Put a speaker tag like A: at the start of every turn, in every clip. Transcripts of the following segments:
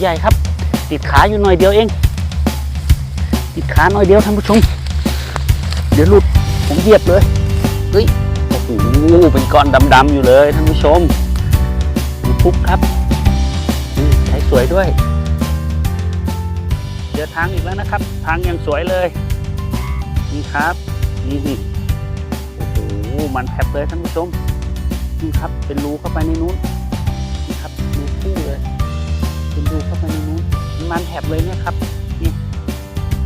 A: ใหญ่ครับ ติดขาอยู่หน่อยเดียวเอง ติดขาหน่อยเดียวท่านผู้ชม เดี๋ยวหลุดผมเหยียบเลยเฮ้ยโอ้โหเป็นก้อนดำๆอยู่เลยท่านผู้ชมดูปุ๊บครับใช้สวยด้วยเจอทางอีกแล้วนะครับ ทางยังสวยเลยนี่ครับนี่นี่โอ้โหมันแผลบเลยท่านผู้ชมนี่ครับเป็นรูเข้าไปในนู้นนี่ครับรูคู่เลย ดูเข้าไปในนู้นมันแถบเลยเนี่ยครับนี่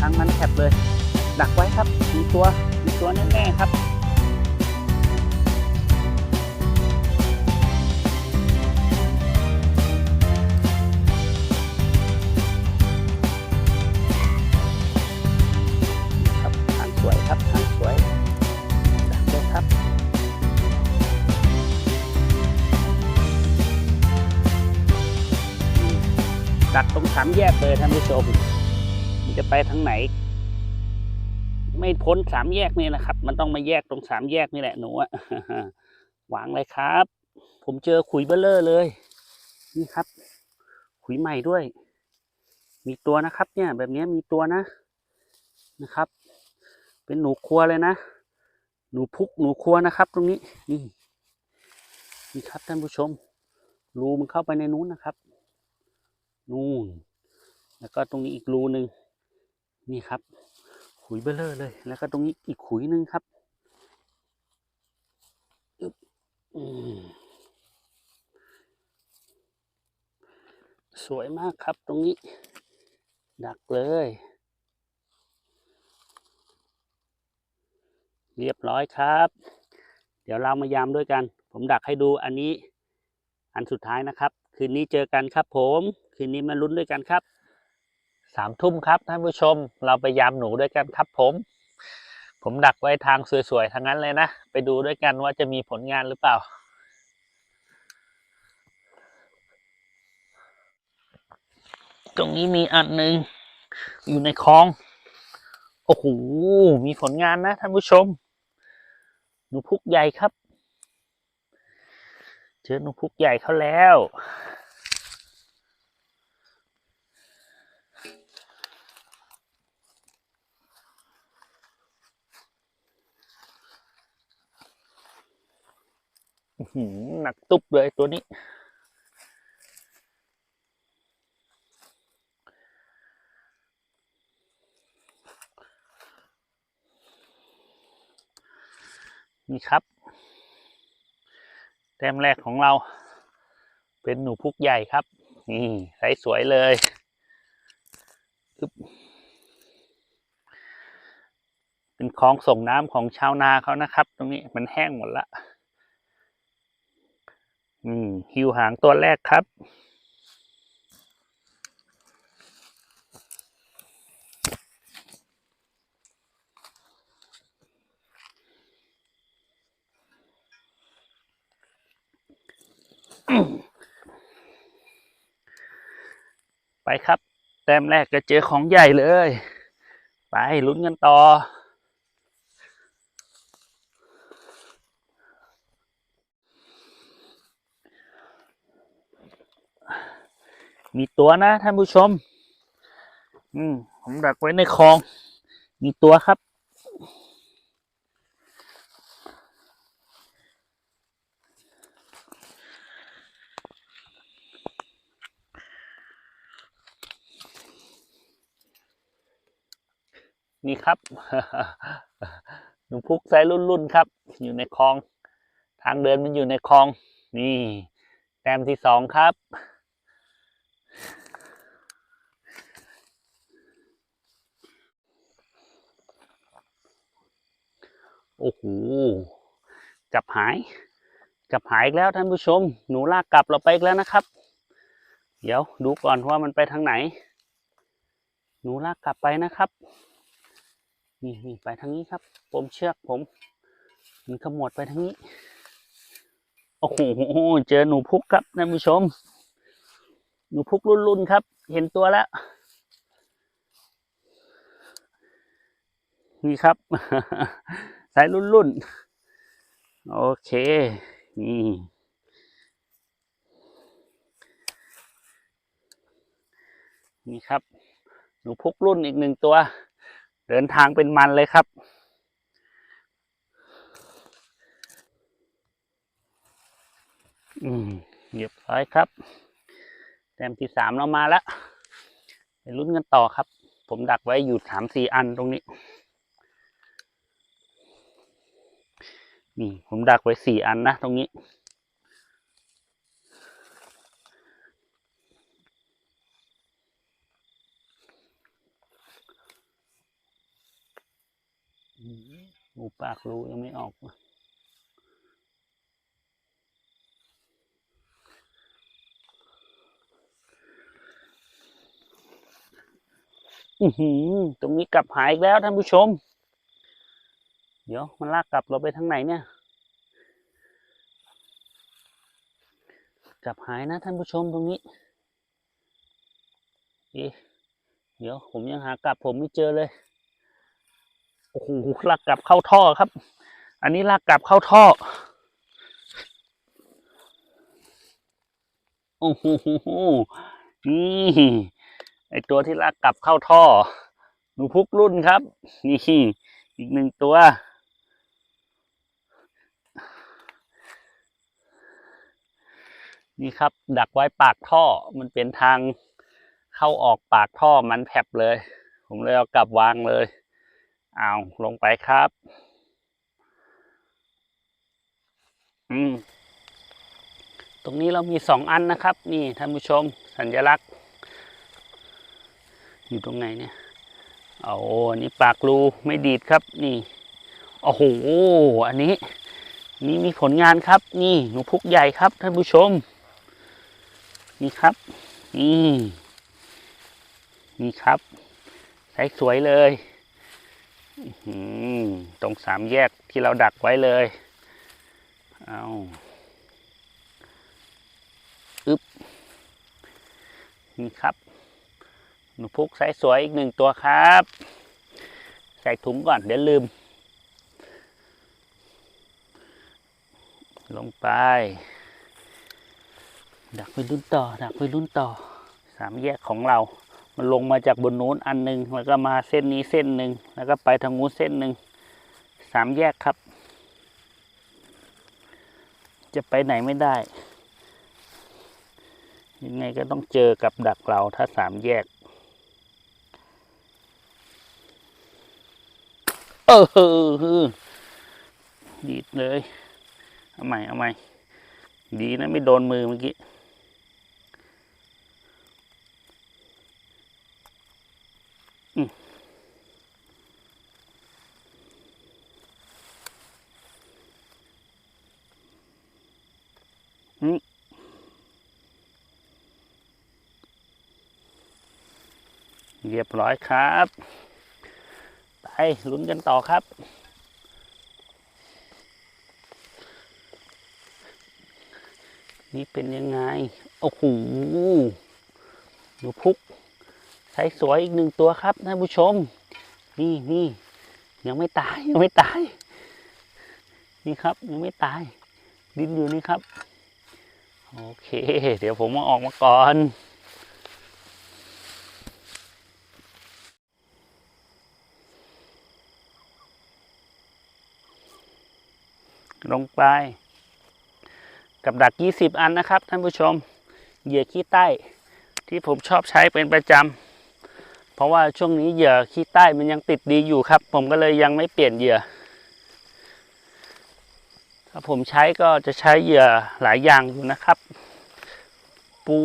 A: ทางมันแถบเลย ดักไว้ครับมีตัวมีตัวแน่ๆครับ เลยท่านผู้ชม มันจะไปทางไหน ไม่พ้นสามแยกนี่นะครับ มันต้องมาแยกตรงสามแยกนี่แหละหนูอะหวางเลยครับ ผมเจอขุยเบลเลอร์เลย นี่ครับ ขุยใหม่ด้วย มีตัวนะครับ เนี่ย แบบนี้มีตัวนะนะครับ เป็นหนูครัวเลยนะ หนูพุกหนูครัวนะครับ ตรงนี้นี่นี่ครับท่านผู้ชมรูมันเข้าไปในนู้นนะครับ นู่น แล้วก็ตรงนี้อีกรูหนึ่งนี่ครับ ขุยเบลเลอร์เลย แล้วก็ตรงนี้อีกขุยหนึ่งครับสวยมากครับตรงนี้ ดักเลย เรียบร้อยครับ เดี๋ยวเรามายามด้วยกัน ผมดักให้ดูอันนี้ อันสุดท้ายนะครับ คืนนี้เจอกันครับผม คืนนี้มาลุ้นด้วยกันครับ สามทุ่มครับท่านผู้ชม เราไปยามหนูด้วยกันครับผม ผมดักไว้ทางสวยๆทางนั้นเลยนะ ไปดูด้วยกันว่าจะมีผลงานหรือเปล่า ตรงนี้มีอันหนึ่งอยู่ในคลอง โอ้โห มีผลงานนะท่านผู้ชม หนูพุกใหญ่ครับ เจอหนูพุกใหญ่เขาแล้ว หนักตุ๊บเลยตัวนี้ นี่ครับ แต้มแรกของเรา เป็นหนูพุกใหญ่ครับ นี่ใสสวยเลยเป็นคลองส่งน้ำของชาวนาเขานะครับ ตรงนี้มันแห้งหมดละ อืมหิวหางตัวแรกครับ ไปครับ แต้มแรกก็เจอของใหญ่เลย ไปลุ้นกันต่อ มีตัวนะท่านผู้ชม อืมผมดักไว้ในคลอง มีตัวครับ นี่ครับหนูพุกไซส์รุ่นๆครับ อยู่ในคลอง ทางเดินมันอยู่ในคลอง นี่แต้มที่สองครับ โอ้โหจับหาย จับหายอีกแล้วท่านผู้ชม หนูลากกลับเราไปอีกแล้วนะครับ เดี๋ยวดูก่อนว่ามันไปทางไหน หนูลากกลับไปนะครับ นี่นี่ไปทางนี้ครับ ผมเชือกผม มันขมวดไปทางนี้ โอ้โห เจอหนูพุกครับท่านผู้ชม หนูพุกรุ่นๆครับ เห็นตัวแล้วนี่ครับ สายรุ่นๆโอเค นี่นี่ครับ หนูพุกรุ่นอีกหนึ่งตัว เดินทางเป็นมันเลยครับ อืมเรียบร้อยครับ แต้มที่สามเรามาแล้วไปลุ้นกันต่อครับ ผมดักไว้อยู่สามสี่อันตรงนี้ นี่ผมดักไว้สี่อันนะตรงนี้ หมูปากรูยังไม่ออกอือหือตรงนี้กลับหายอีกแล้วท่านผู้ชม ดี๋ยวมันลากกลับเราไปทางไหนเนี่ย กลับหายนะท่านผู้ชมตรงนี้เอ๊ะเดี๋ยวผมยังหากลับผมไม่เจอเลย โอ้โหลากกลับเข้าท่อครับ อันนี้ลากกลับเข้าท่อ โอ้โห นี่ไอตัวที่ลากกลับเข้าท่อ หนูพุกรุ่นครับ นี่อีกหนึ่งตัว นี่ครับ ดักไว้ปากท่อมันเป็นทางเข้าออกปากท่อมันแผบเลย ผมเลยเอากลับวางเลยเอาลงไปครับ อืมตรงนี้เรามีสองอันนะครับ นี่ท่านผู้ชมสัญลักษณ์ อยู่ตรงไหนเนี่ยเอาอันนี้ปากรูไม่ดีดครับนี่โอ้โหอันนี้ นี่มีผลงานครับ นี่หนูพุกใหญ่ครับท่านผู้ชม นี่ครับนี่นี่ครับใช้สวยเลยตรงสามแยกที่เราดักไว้เลย เอาอึบนี่ครับ หนูพุกไซส์สวยอีกหนึ่งตัวครับ ใส่ถุงก่อน เดี๋ยวลืม ลงไป ดักไปรุ่นต่อ ดักไปรุ่นต่อ สามแยกของเรา มันลงมาจากบนนู้นอันหนึ่งแล้วก็มาเส้นนี้เส้นหนึ่งแล้วก็ไปทางนู้นเส้นหนึ่งสามแยกครับ จะไปไหนไม่ได้ ยังไงก็ต้องเจอกับดักเราถ้าสามแยก เออฮือดีดเลย เอาใหม่ เอาใหม่ ดีนะไม่โดนมือเมื่อกี้ เรียบร้อยครับ ไปลุ้นกันต่อครับ นี่เป็นยังไง โอ้โหหนูพุกใช้สวยอีกหนึ่งตัวครับท่านผู้ชม นี่นี่ยังไม่ตาย ยังไม่ตาย นี่ครับ ยังไม่ตาย ดินอยู่นี่ครับ โอเค เดี๋ยวผมมาออกมาก่อน ลงไป กับดัก 20 อันนะครับ ท่านผู้ชม เหยื่อขี้ใต้ที่ผมชอบใช้เป็นประจำเพราะว่าช่วงนี้เหยื่อขี้ใต้มันยังติดดีอยู่ครับ ผมก็เลยยังไม่เปลี่ยนเหยื่อ ถ้าผมใช้ก็จะใช้เหยื่อหลายอย่างอยู่นะครับ ปู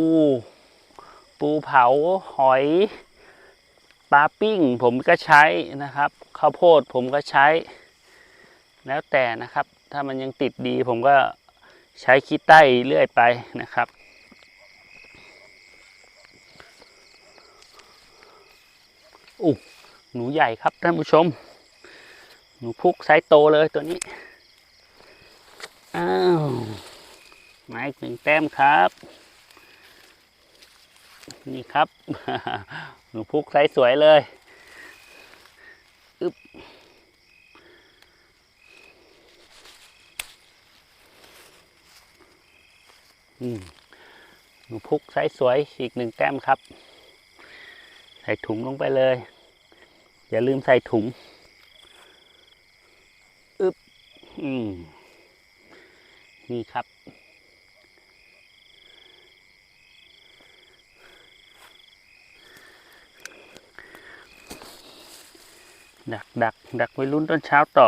A: ปูเผาหอยปลาปิ้งผมก็ใช้นะครับข้าวโพดผมก็ใช้แล้วแต่นะครับ ถ้ามันยังติดดีผมก็ใช้ขี้ใต้เรื่อยไปนะครับ อู้หนูใหญ่ครับท่านผู้ชม หนูพุกไซส์โตเลยตัวนี้ อ้าวมาอีกหนึ่งแต้มครับ นี่ครับ หนูพุกไซส์สวยเลย อึ๊บ อืม หนูพุกไซส์สวยอีกหนึ่งแต้มครับ ใส่ถุงลงไปเลย อย่าลืมใส่ถุงอึบอืมนี่ครับ ดักดักดักไว้ลุ้นตอนเช้าต่อ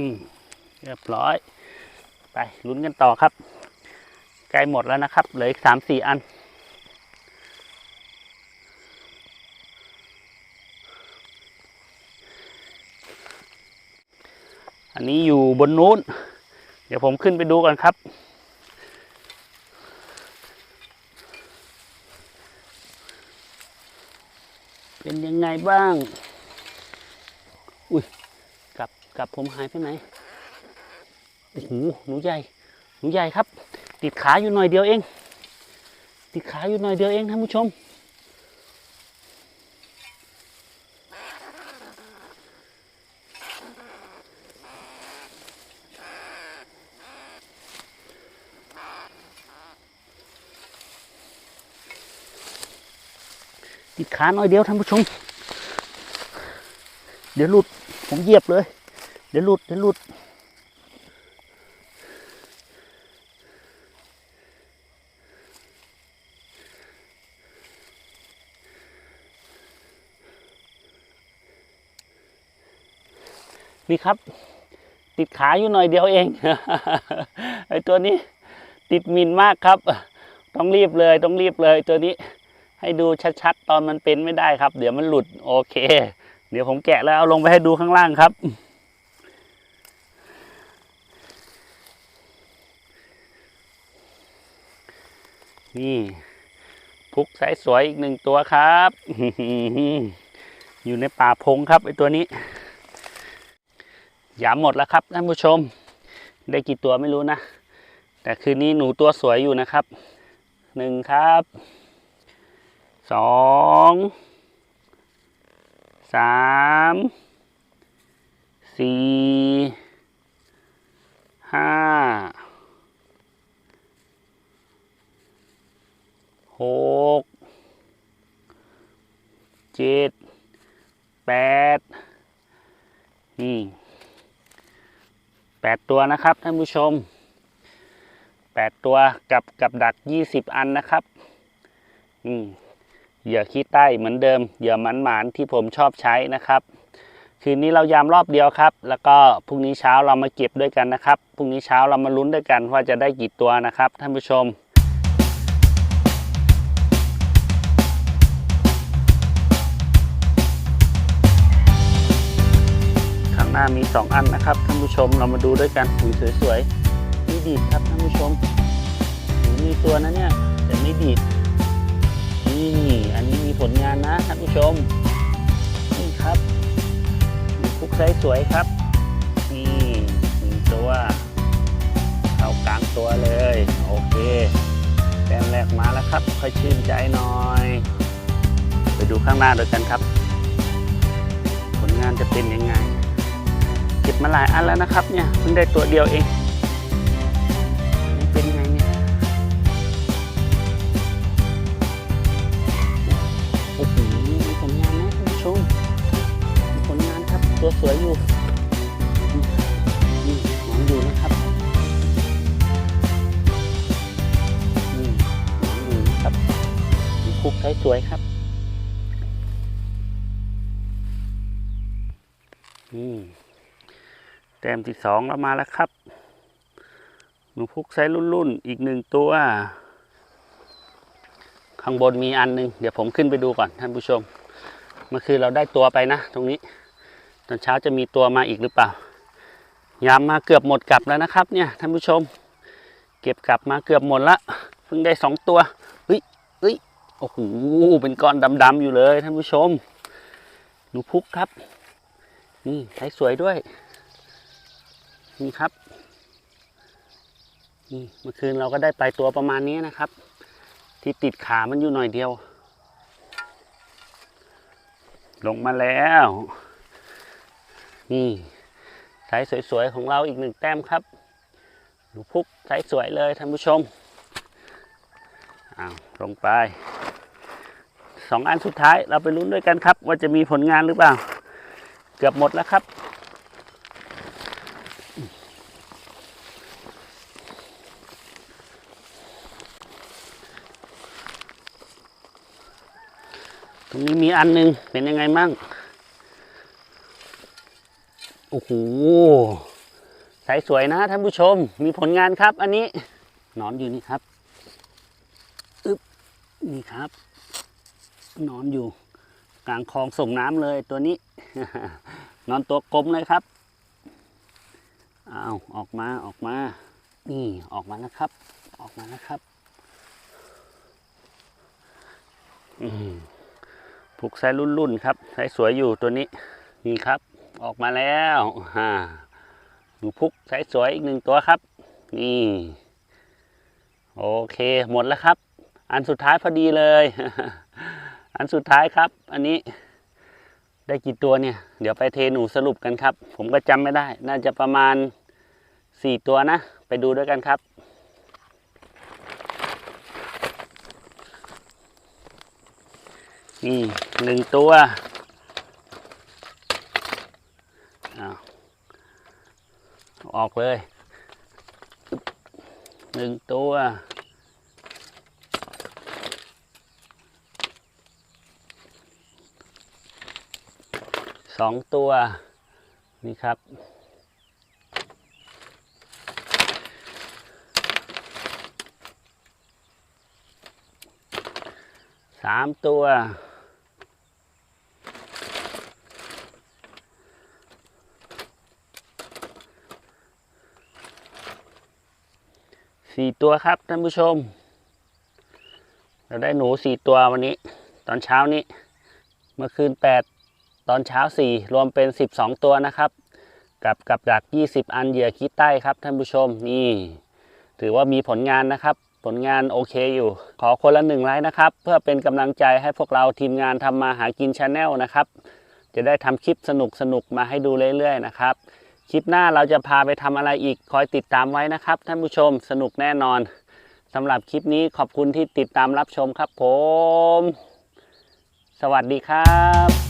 A: อืมเรียบร้อย ไปลุ้นกันต่อครับ ใกล้หมดแล้วนะครับ เหลืออีกสามสี่อัน อันนี้อยู่บนนู้น เดี๋ยวผมขึ้นไปดูก่อนครับเป็นยังไงบ้าง อุ้ย กลับกลับผมหายไปไหนโอ้โหหนูใหญ่ หนูใหญ่ครับ ติดขาอยู่หน่อยเดียวเอง ติดขาอยู่หน่อยเดียวเองท่านผู้ชม ติดขาหน่อยเดียวท่านผู้ชม เดี๋ยวหลุดผมเหยียบเลย เดี๋ยวหลุดเดี๋ยวหลุดนี่ครับ ติดขาอยู่หน่อยเดียวเองไอตัวนี้ ติดมินมากครับ ต้องรีบเลยต้องรีบเลยตัวนี้ ให้ดูชัดๆ ตอนมันเป็นไม่ได้ครับ เดี๋ยวมันหลุด โอเค เดี๋ยวผมแกะแล้วเอาลงไปให้ดูข้างล่างครับ นี่พุกสายสวยอีกหนึ่งตัวครับ อยู่ในป่าพงครับไอตัวนี้ยามหมดแล้วครับท่านผู้ชม ได้กี่ตัวไม่รู้นะ แต่คืนนี้หนูตัวสวยอยู่นะครับหนึ่งครับสองสามสี่ห้า หกเจ็ดแปดนี่แปดตัวนะครับท่านผู้ชมแปดตัวกับกับดักยี่สิบอันนะครับอืมเหยื่อขี้ใต้เหมือนเดิมเหยื่อหมันหมานที่ผมชอบใช้นะครับ คืนนี้เรายามรอบเดียวครับ แล้วก็พรุ่งนี้เช้าเรามาเก็บด้วยกันนะครับพรุ่งนี้เช้าเรามาลุ้นด้วยกันว่าจะได้กี่ตัวนะครับท่านผู้ชม น้ามีสองอันนะครับท่านผู้ชมเรามาดูด้วยกันหุยสวยๆนี่ดีดครับท่านผู้ชมหูมีตัวนะเนี่ยแต่ไม่ดีดนี่อันนี้มีผลงานนะท่านผู้ชมนี่ครับคุกไซส์สวยครับนี่หนึ่งตัวเข้ากลางตัวเลยโอเคแต้มแรกมาแล้วครับ ค่อยชื่นใจหน่อย ไปดูข้างหน้าด้วยกันครับ ผลงานจะเป็นยังไง มาหลายอันแล้วนะครับเนี่ยเพิ่งได้ตัวเดียวเองนี่เป็นไงเนี่ยโอ้โหมีผลงานนะท่านผู้ชมมีผลงานครับตัวสวยอยู่นี่หวานอยู่นะครับนี่หวานอยู่นะครับมีคุกไซส์สวยครับนี่ แต้มที่สองเรามาแล้วครับ หนูพุกไซส์รุ่นๆ อีกหนึ่งตัว ข้างบนมีอันหนึง เดี๋ยวผมขึ้นไปดูก่อนท่านผู้ชม เมื่อคืนเราได้ตัวไปนะ ตรงนี้ ตอนเช้าจะมีตัวมาอีกหรือเปล่า ยามมาเกือบหมดกลับแล้วนะครับ เนี่ยท่านผู้ชม เก็บกลับมาเกือบหมดละ เพิ่งได้สองตัวเฮ้ยเฮ้ย โอ้โห เป็นก้อนดำๆอยู่เลยท่านผู้ชม หนูพุกครับ นี่ใช้สวยด้วย นี่ครับนี่เมื่อคืนเราก็ได้ไปตัวประมาณนี้นะครับ ที่ติดขามันอยู่หน่อยเดียว ลงมาแล้ว นี่ไซส์สวยๆของเราอีกหนึ่งแต้มครับดูพุกไซส์สวยเลยท่านผู้ชมอ้าวลงไปสองอันสุดท้ายเราไปลุ้นด้วยกันครับ ว่าจะมีผลงานหรือเปล่า เกือบหมดแล้วครับ ตรงนี้มีอันหนึงเป็นยังไงมั่งโอ้โหใสสวยนะท่านผู้ชม มีผลงานครับ อันนี้นอนอยู่นี่ครับอึบนี่ครับนอนอยู่ กลางคลองส่งน้ำเลยตัวนี้ นอนตัวกลมเลยครับเอาออกมาออกมา นี่ออกมาแล้วครับ ออกมาแล้วครับ อืม ผูกไซส์รุ่นๆครับไซส์สวยอยู่ตัวนี้นี่ครับ ออกมาแล้วฮ่าหนูพุกไซส์สวยอีกหนึ่งตัวครับ นี่โอเคหมดแล้วครับ อันสุดท้ายพอดีเลย อันสุดท้ายครับ อันนี้ได้กี่ตัวเนี่ย เดี๋ยวไปเทหนูสรุปกันครับ ผมก็จำไม่ได้ น่าจะประมาณสี่ตัวนะ ไปดูด้วยกันครับ นี่หนึ่งตัวอ้าวเอาออกเลยหนึ่งตัวสองตัว นี่ครับ สามตัว สี่ตัวครับท่านผู้ชม เราได้หนูสี่ตัววันนี้ ตอนเช้านี้ เมื่อคืนแปดตอนเช้าสี่รวมเป็นสิบสองตัวนะครับ กับกับดักยี่สิบอันเหยื่อคิดใต้ครับท่านผู้ชมนี่ ถือว่ามีผลงานนะครับ ผลงานโอเคอยู่ ขอคนละหนึ่งไลค์นะครับ เพื่อเป็นกำลังใจให้พวกเราทีมงานทำมาหากินชาแนลนะครับ จะได้ทำคลิปสนุกสนุกมาให้ดูเรื่อยๆนะครับ คลิปหน้าเราจะพาไปทำอะไรอีกคอยติดตามไว้นะครับ ท่านผู้ชมสนุกแน่นอนสำหรับคลิปนี้ขอบคุณที่ติดตามรับชมครับผม สวัสดีครับ